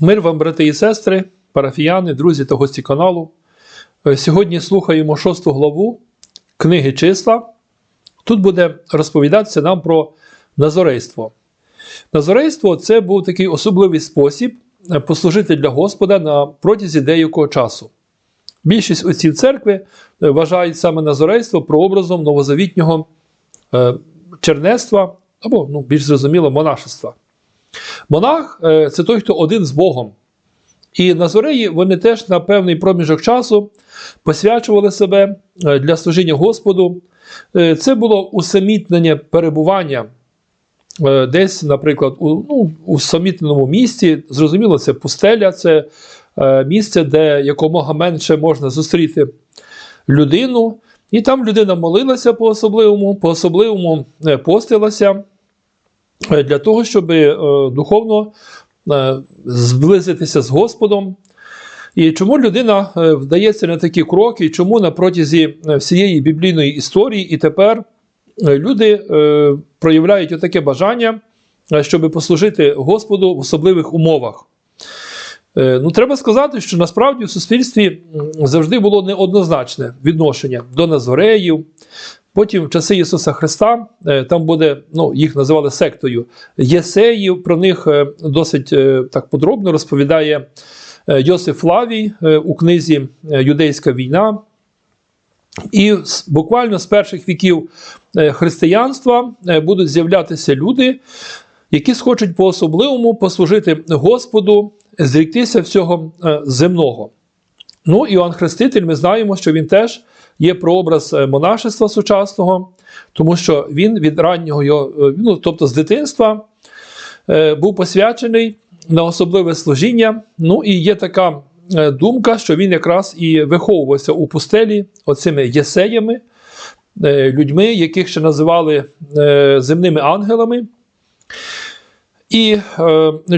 Мир вам, брати і сестри, парафіяни, друзі та гості каналу. Е, Сьогодні слухаємо шосту главу книги числа. Тут буде розповідатися нам про назорейство. Назорейство це був такий особливий спосіб е, послужити для Господа на протязі деякого часу. Більшість отців церкви е, вважають саме назорейство прообразом новозавітнього чернецтва або, ну, більш зрозуміло, монашества. Монах е, це той, хто один з Богом. І назореї вони теж на певний проміжок часу посвячували себе е, для служіння Господу. Е, Це було усамітнення перебування десь, наприклад, у ну, усамітненому місті. Зрозуміло, це пустеля, це місце, де якомога менше можна зустріти людину. І там людина молилася по-особливому, по-особливому постилася для того, щоб е, духовно е, зблизитися з Господом. І чому людина е, вдається на такі кроки, і чому на протязі е, всієї біблійної історії і тепер е, люди е, проявляють отаке бажання, е, щоб послужити Господу в особливих умовах. Е, Ну, треба сказати, що насправді в суспільстві завжди було неоднозначне відношення до Назореїв. Потім, в часи Ісуса Христа, е, там буде, ну, їх називали сектою Єсеїв. Про них е, досить е, так подробно розповідає Йосиф Флавій е, у книзі Юдейська війна. І буквально з перших віків християнства будуть з'являтися люди, які схочуть по-особливому послужити Господу, зріктися всього земного. Ну, Іоанн Хреститель, ми знаємо, що він теж є прообраз е, монашества сучасного, тому що він від раннього його, е, ну, тобто з дитинства, е, був посвячений на особливе служіння. Ну і є така думка, що він якраз і виховувався у пустелі оцими єсеями, людьми, яких ще називали земними ангелами. І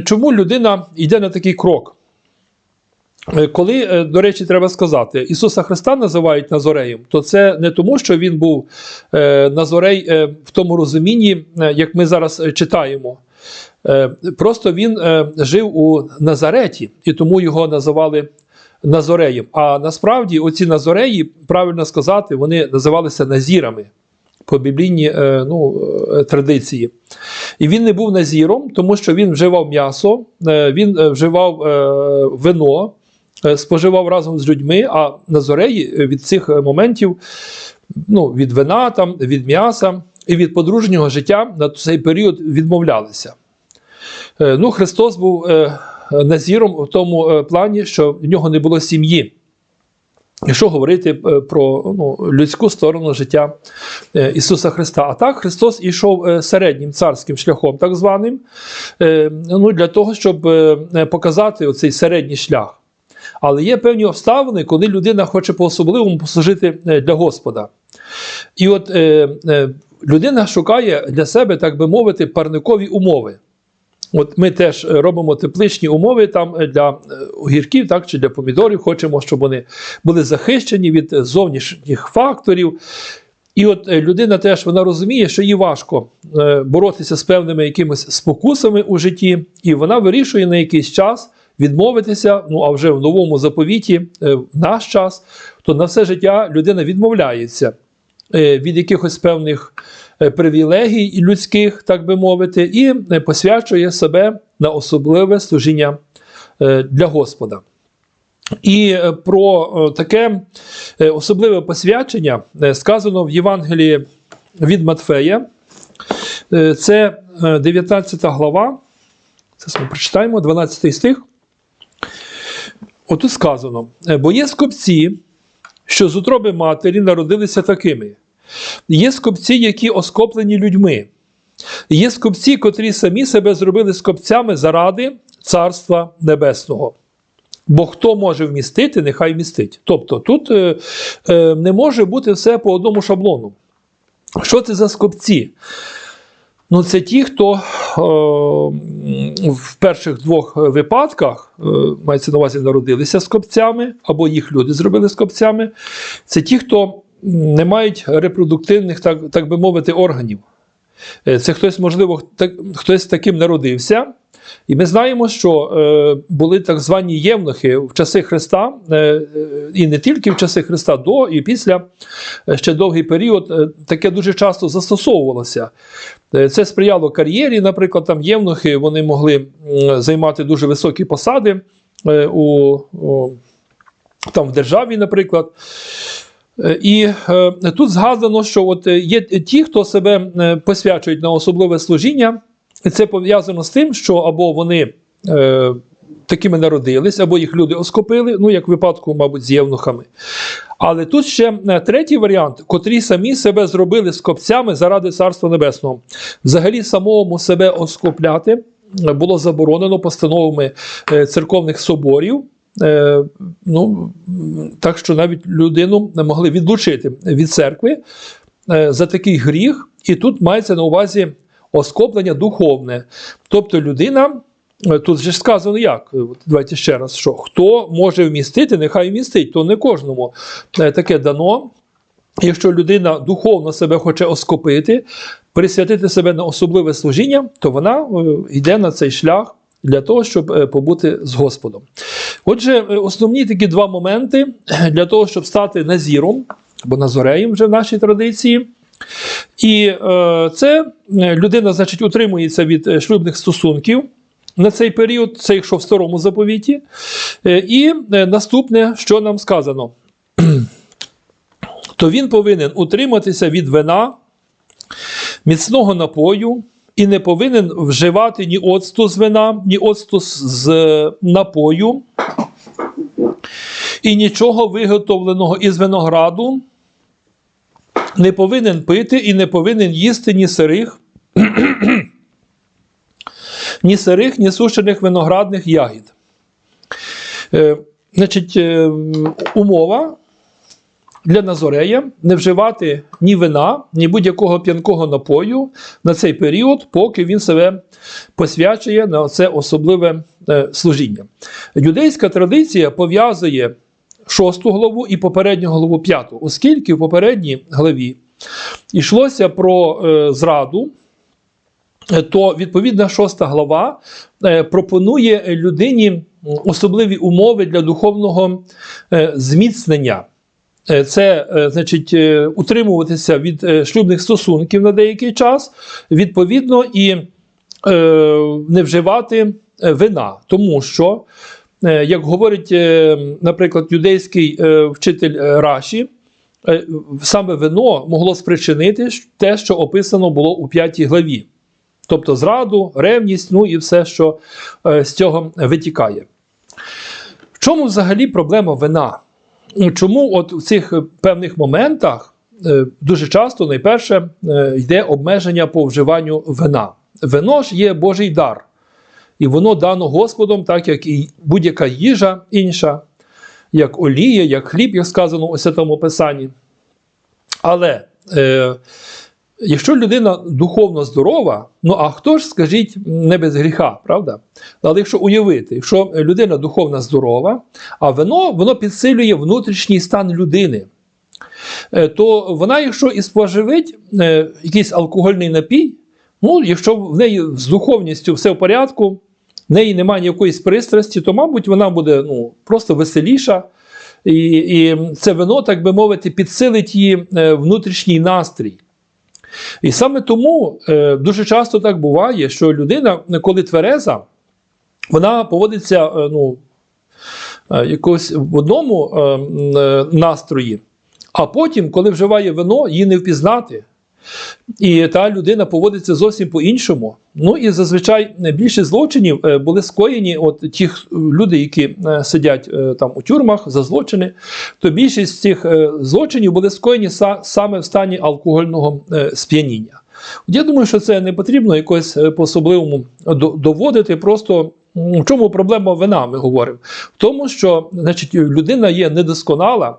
чому людина йде на такий крок? Е, Коли, е, до речі, треба сказати, Ісуса Христа називають Назореєм, то це не тому, що Він був е, Назорей в тому розумінні, як ми зараз читаємо. Просто він жив у Назареті, і тому його називали Назореєм. А насправді, оці Назореї, правильно сказати, вони називалися Назірами по біблійній ну, традиції. І він не був назіром, тому що він вживав м'ясо, він вживав вино, споживав разом з людьми, а назореї е, від цих е, моментів, ну, від вина, там, від м'яса і від подружнього життя на цей період відмовлялися. Е, Ну, Христос був е, назіром в тому е, плані, що в нього не було сім'ї. Якщо говорити е, про ну, людську сторону життя е, Ісуса Христа. А так Христос ішов е, середнім царським шляхом, так званим, е, ну, для того, щоб е, показати оцей середній шлях. Але є певні обставини, коли людина хоче по-особливому послужити е, для Господа. І от е, е, людина шукає для себе, так би мовити, парникові умови. От ми теж е, робимо тепличні умови там е, для огірків, так чи для помідорів. Хочемо, щоб вони були захищені від зовнішніх факторів. І от людина теж вона розуміє, що їй важко боротися з певними якимись спокусами у житті, і вона вирішує на якийсь час відмовитися. Ну а вже в новому заповіті, е, в наш час, то на все життя людина відмовляється е, від якихось певних е, привілегій людських, так би мовити, і посвячує себе на особливе служіння для Господа. І про таке особливе посвячення сказано в Євангелії від Матфея. Це е, 19 глава. Це ми прочитаємо, 12 стих. Отут сказано: «Е, бо є скопці, що з утроби матері народилися такими. Є скопці, які оскоплені людьми. Є скопці, котрі самі себе зробили скопцями заради Царства Небесного. Бо хто може вмістити, нехай вмістить. Тобто тут е, е, не може бути все по одному шаблону. Що це за скопці? Ну, це ті, хто е, в перших двох випадках, е, мається на увазі, народилися скопцями, або їх люди зробили скопцями. Це ті, хто не мають репродуктивних, так, так би мовити, органів. Е, Це хтось, можливо, так, хтось таким народився, І ми знаємо, що е, були так звані євнухи в часи Христа, е, е, і не тільки в часи Христа, до і після е, ще довгий період, е, таке дуже часто застосовувалося. Е, Це сприяло кар'єрі, наприклад, там євнухи вони могли м, займати дуже високі посади е, у, у, там в державі, наприклад. Е, І е, тут згадано, що от е, є ті, хто себе е, посвячують на особливе служіння, і це пов'язано з тим, що або вони е, такими народились, або їх люди оскопили, ну як в випадку, мабуть, з євнухами. Але тут ще е, третій варіант, котрі самі себе зробили скопцями заради Царства Небесного. Взагалі, самому себе оскопляти е, було заборонено постановами е, церковних соборів. Ну, так що навіть людину могли відлучити від церкви за такий гріх, і тут мається на увазі оскоплення духовне. Тобто людина, е, тут же сказано як, Е, давайте ще раз, що хто може вмістити, нехай вмістить, то не кожному е, таке дано. Якщо людина духовно себе хоче оскопити, присвятити себе на особливе служіння, то вона йде на цей шлях для того, щоб побути з Господом. Отже, основні такі два моменти для того, щоб стати назіром або назореєм вже в нашій традиції. І е, це е, людина, значить, утримується від е, шлюбних стосунків на цей період, це якщо в старому заповіті. І наступне, що нам сказано, то він повинен утриматися від вина, міцного напою, і не повинен вживати ні оцту з вина, ні оцту з- напою, і нічого виготовленого із винограду, не повинен пити і не повинен їсти ні сирих, ні сирих, ні сушених виноградних ягід. Е, значить, е, умова для Назорея не вживати ні вина, ні будь-якого п'янкого напою на цей період, поки він себе посвячує на це особливе е, служіння. Юдейська традиція пов'язує шосту главу і попередню главу п'яту, оскільки в попередній главі йшлося про е, зраду. е, То відповідна шоста глава е, пропонує людині особливі умови для духовного зміцнення. Це значить утримуватися від шлюбних стосунків на деякий час, відповідно, і не вживати вина, тому що, як говорить, е, наприклад, юдейський е, вчитель е, Раші, е, саме вино могло спричинити те, що описано було у п'ятій главі. Тобто зраду, ревність, ну і все, що е, з цього витікає. В чому взагалі проблема вина? Ну, Чому от в цих е, певних моментах е, дуже часто найперше е, йде обмеження по вживанню вина? Вино ж є Божий дар, і воно дано Господом, так як і будь-яка їжа інша, як олія, як хліб, як сказано у Святому Писанні. Але е, якщо людина духовно здорова, ну а хто ж, скажіть, не без гріха, правда? Але якщо уявити, якщо людина духовно здорова, а вино воно підсилює внутрішній стан людини, е, то вона, якщо і споживить е, якийсь алкогольний напій, ну, якщо в неї з духовністю все в порядку, неї немає ніякої пристрасті, то, мабуть, вона буде ну, просто веселіша. І, і це вино, так би мовити, підсилить її е, внутрішній настрій. І саме тому е, дуже часто так буває, що людина, коли твереза, вона поводиться е, ну, якось в одному настрої, а потім, коли вживає вино, її не впізнати. І та людина поводиться зовсім по-іншому. Ну і зазвичай більшість злочинів е, були скоєні от ті люди, які е, сидять е, там у тюрмах за злочини, то більшість цих е, злочинів були скоєні саме в стані алкогольного е, сп'яніння. Я думаю, що це не потрібно якось е, по-особливому доводити. Просто в чому проблема вина, ми говоримо? В тому, що значить, людина є недосконала,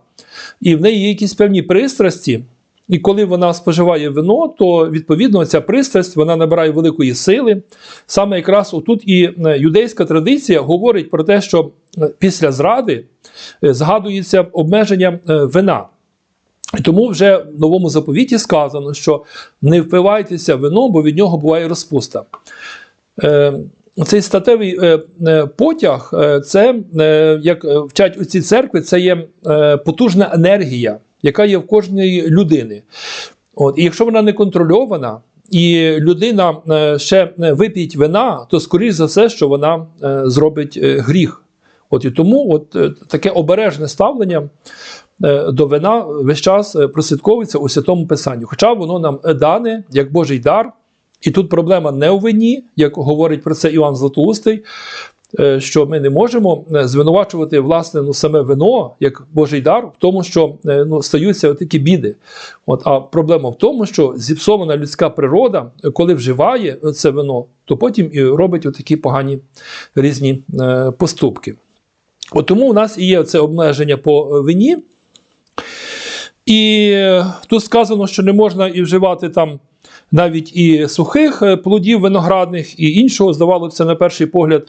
і в неї є якісь певні пристрасті. І коли вона споживає вино, то відповідно ця пристрасть вона набирає великої сили. Саме якраз отут і е, юдейська традиція говорить про те, що е, після зради е, згадується обмеження вина. Тому вже в новому заповіті сказано, що не впивайтеся вином, бо від нього буває розпуста. Цей статевий е, е, потяг, е, це, як вчать у цій церкві, це є потужна енергія, яка є в кожної людини. От, і якщо вона не контрольована, і людина ще вип'ють вина, то скоріш за все, що вона зробить гріх. От і тому от, таке обережне ставлення до вина весь час прослідковується у святому писанні. Хоча воно нам дане як Божий дар. І тут проблема не у вині, як говорить про це Іван Златоустий, е, що ми не можемо е, звинувачувати власне ну, саме вино як Божий дар в тому, що е, ну, стаються такі біди. От, а проблема в тому, що зіпсована людська природа, коли вживає це вино, то потім і робить такі погані різні поступки. От тому у нас і є це обмеження по вині. І тут сказано, що не можна і вживати там навіть і сухих е, плодів виноградних, і іншого, здавалося, на перший погляд.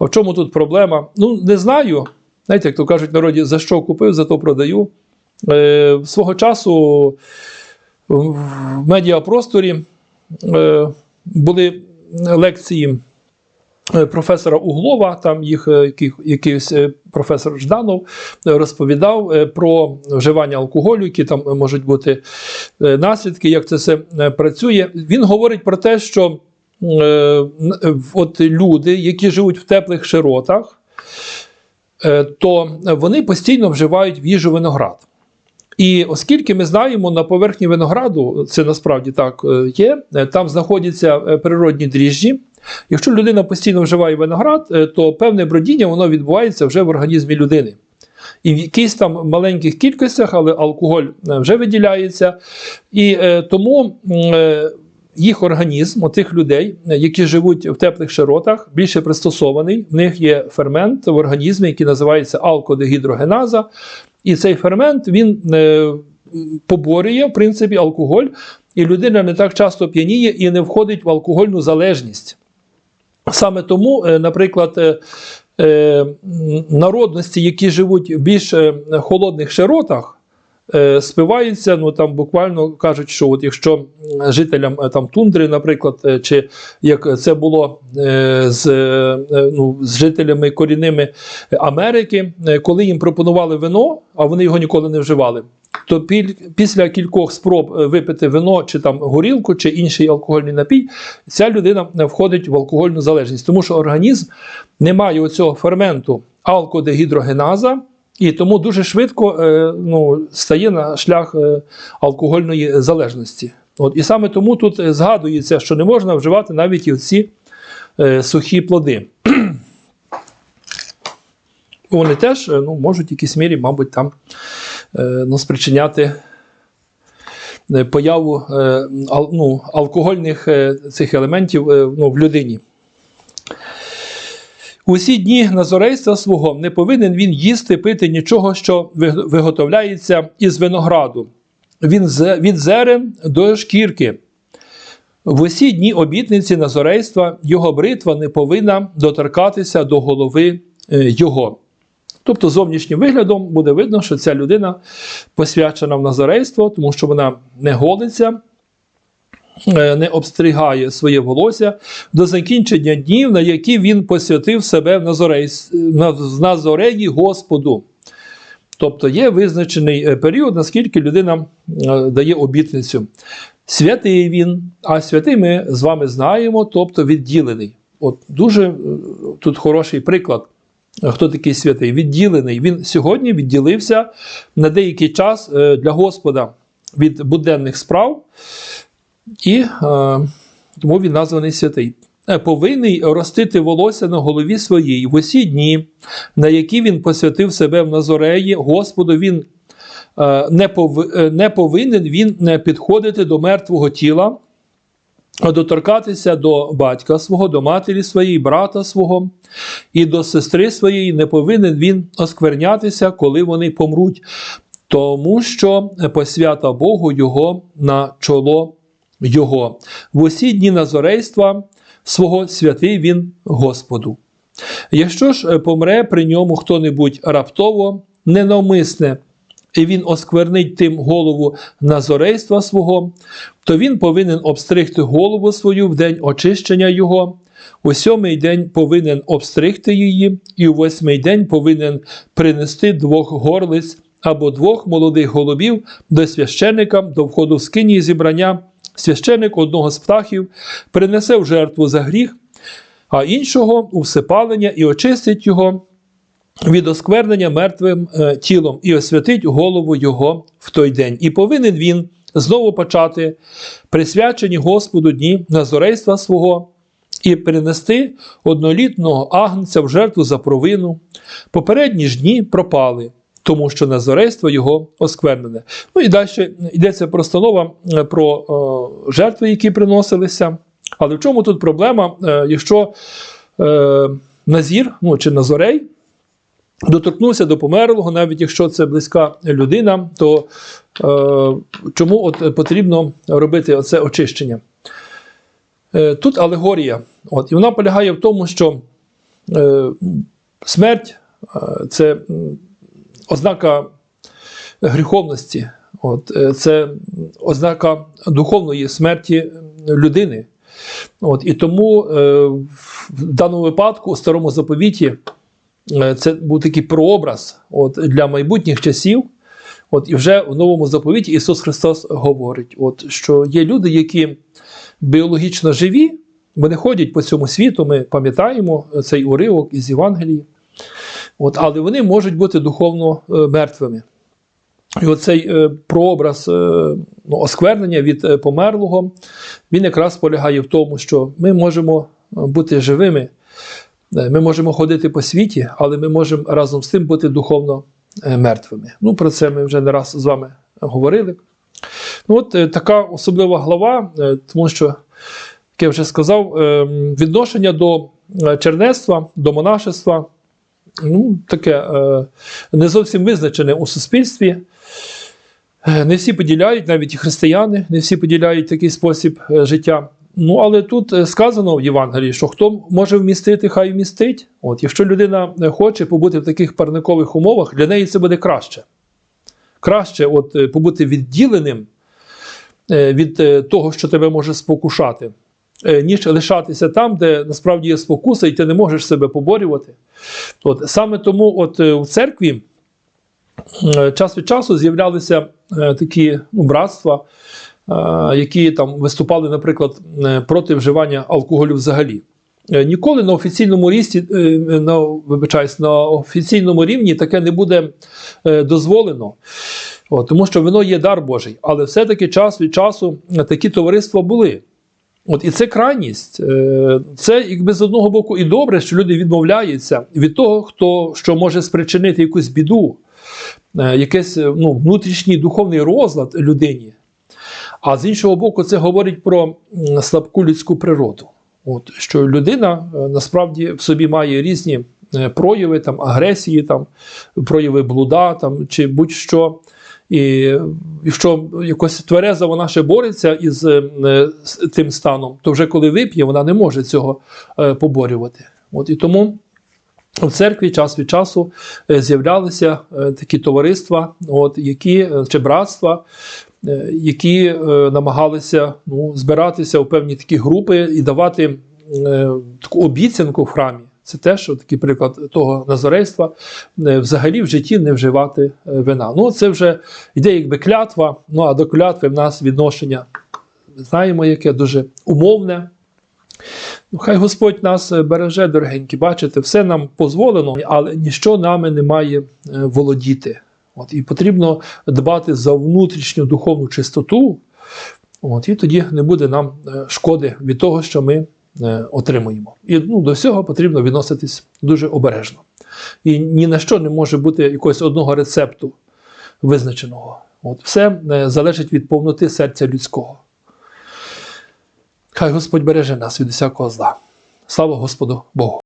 В чому тут проблема? Ну, не знаю. Знаєте, як то кажуть народі, за що купив, за то продаю. Е, свого часу в медіапросторі е, були лекції професора Углова, там їх е, якийсь е, професор Жданов е, розповідав е, про вживання алкоголю, які там е, можуть бути е, наслідки, як це все е, працює. Він говорить про те, що е, е, от люди, які живуть в теплих широтах, е, то вони постійно вживають в їжу виноград. І оскільки ми знаємо, на поверхні винограду, це насправді так е, є, е, там знаходяться е, природні дріжджі. Якщо людина постійно вживає виноград, е, то певне бродіння воно відбувається вже в організмі людини. І в якихось там маленьких кількостях, але алкоголь е, вже виділяється. І е, тому е, їх організм, тих людей, е, які живуть в теплих широтах, більше пристосований. В них є фермент в організмі, який називається алкодегідрогеназа. І цей фермент він е, поборює в принципі алкоголь, і людина не так часто п'яніє і не входить в алкогольну залежність. Саме тому, е, наприклад, е, е, народності, які живуть в більш холодних широтах, спиваються, ну там буквально кажуть, що от якщо жителям е, там тундри, наприклад, е, чи як це було е, з, е, ну, з жителями корінними Америки, е, коли їм пропонували вино, а вони його ніколи не вживали. То після кількох спроб е, випити вино чи там горілку, чи інший алкогольний напій, ця людина е, входить в алкогольну залежність, тому що організм не має оцього ферменту алкодегідрогеназа, і тому дуже швидко е, ну, стає на шлях е, алкогольної залежності. От, і саме тому тут е, згадується, що не можна вживати навіть і ці сухі плоди. Вони теж ну, можуть в якійсь мірі, мабуть, там ну, спричиняти появу ну, алкогольних цих елементів ну, в людині. Усі дні назорейства свого не повинен він їсти, пити нічого, що виготовляється із винограду. Він з- від зерен до шкірки. В усі дні обітниці назорейства його бритва не повинна доторкатися до голови е, його. Тобто, зовнішнім виглядом буде видно, що ця людина посвячена в назарейство, тому що вона не голиться, не обстригає своє волосся до закінчення днів, на які він посвятив себе в назорей- в назореї Господу. Тобто є визначений е, період, наскільки людина е, дає обітницю. Святий він, а святий ми з вами знаємо, тобто відділений. От дуже е, тут хороший приклад. Хто такий святий? Відділений. Він сьогодні відділився на деякий час е, для Господа від буденних справ, і е, тому він названий святий. Е, Повинний ростити волосся на голові своїй в усі дні, на які він посвятив себе в Назореї, Господу він е, не, не повинен він підходити до мертвого тіла, доторкатися до батька свого, до матері своєї, брата свого, і до сестри своєї не повинен він осквернятися, коли вони помруть, тому що посвята Богу його на чоло його. В усі дні назорейства свого святий він Господу. Якщо ж е, помре при ньому хто-небудь раптово, ненавмисне, і він осквернить тим голову назорейства свого, то він повинен обстригти голову свою в день очищення його у сьомий день повинен обстригти її, і у восьмий день повинен принести двох горлиць або двох молодих голубів до священика до входу в скині зібрання. Священик одного з птахів принесе в жертву за гріх, а іншого у всепалення і очистить його від осквернення мертвим е, тілом і освятить голову його в той день. І повинен він знову почати присвячені Господу дні назорейства свого і перенести однолітного агнця в жертву за провину. Попередні ж дні пропали. Тому що назорейство його осквернене. Ну і далі йдеться постанова е, про е, жертви, які приносилися. Але в чому тут проблема, е, якщо е, Назір ну, чи Назорей доторкнувся до померлого, навіть якщо це близька людина, то е, чому от потрібно робити це очищення? Е, тут алегорія. От, і вона полягає в тому, що е, смерть е, це ознака гріховності, от, е, це ознака духовної смерті людини. От, і тому е, в даному випадку у старому заповіті е, це був такий прообраз от, для майбутніх часів. От, і вже в новому заповіті Ісус Христос говорить, от, що є люди, які біологічно живі, вони ходять по цьому світу, ми пам'ятаємо цей уривок із Євангелії, от, але вони можуть бути духовно е, мертвими. І оцей е, прообраз е, ну, осквернення від померлого, він якраз полягає в тому, що ми можемо бути живими, ми можемо ходити по світі, але ми можемо разом з тим бути духовно мертвими. Ну, про це ми вже не раз з вами говорили. Ну, от така особлива глава, тому що, як я вже сказав, е, відношення до чернецтва, до монашества ну, таке е, не зовсім визначене у суспільстві. Е, Не всі поділяють, навіть і християни, не всі поділяють такий спосіб е, життя. Ну, але тут сказано в Євангелії, що хто може вмістити, хай вмістить. От, якщо людина хоче побути в таких парникових умовах, для неї це буде краще. Краще от, побути відділеним від того, що тебе може спокушати, ніж лишатися там, де насправді є спокуса, і ти не можеш себе поборювати. От, саме тому от, е, в церкві е, час від часу з'являлися е, такі ну, братства, е, які там виступали, наприклад, е, проти вживання алкоголю взагалі. Е, Ніколи на офіційному рісті, е, на, вибачаюсь, на офіційному рівні таке не буде е, дозволено, тому що воно є дар Божий. Але все-таки час від часу е, такі товариства були. От, і це крайність. Е, Це, якби з одного боку, і добре, що люди відмовляються від того, хто що може спричинити якусь біду, е, якийсь е, ну, внутрішній духовний розлад людині. А з іншого боку, це говорить про слабку людську природу. От, що людина насправді в собі має різні прояви там, агресії, там, прояви блуда там, чи будь-що. І якщо якось твереза вона ще бореться із е, тим станом, то вже коли вип'є, вона не може цього е, поборювати. От і тому в церкві час від часу е, з'являлися такі товариства, от, які, чи братства, які намагалися ну, збиратися у певні такі групи і давати таку обіцянку в храмі. Це теж такий приклад того назорейства, е, взагалі в житті не вживати е, вина. Ну, це вже йде якби клятва, ну а до клятви в нас відношення, знаємо, яке дуже умовне. Ну, Хай Господь нас е, береже, дорогенькі, бачите, все нам дозволено, але ніщо нами не має володіти. От, і потрібно дбати за внутрішню духовну чистоту, от, і тоді не буде нам шкоди від того, що ми отримуємо. І ну, до всього потрібно відноситись дуже обережно. І ні на що не може бути якогось одного рецепту визначеного. От, все е, залежить від повноти серця людського. Хай Господь береже нас від усякого зла. Слава Господу Богу!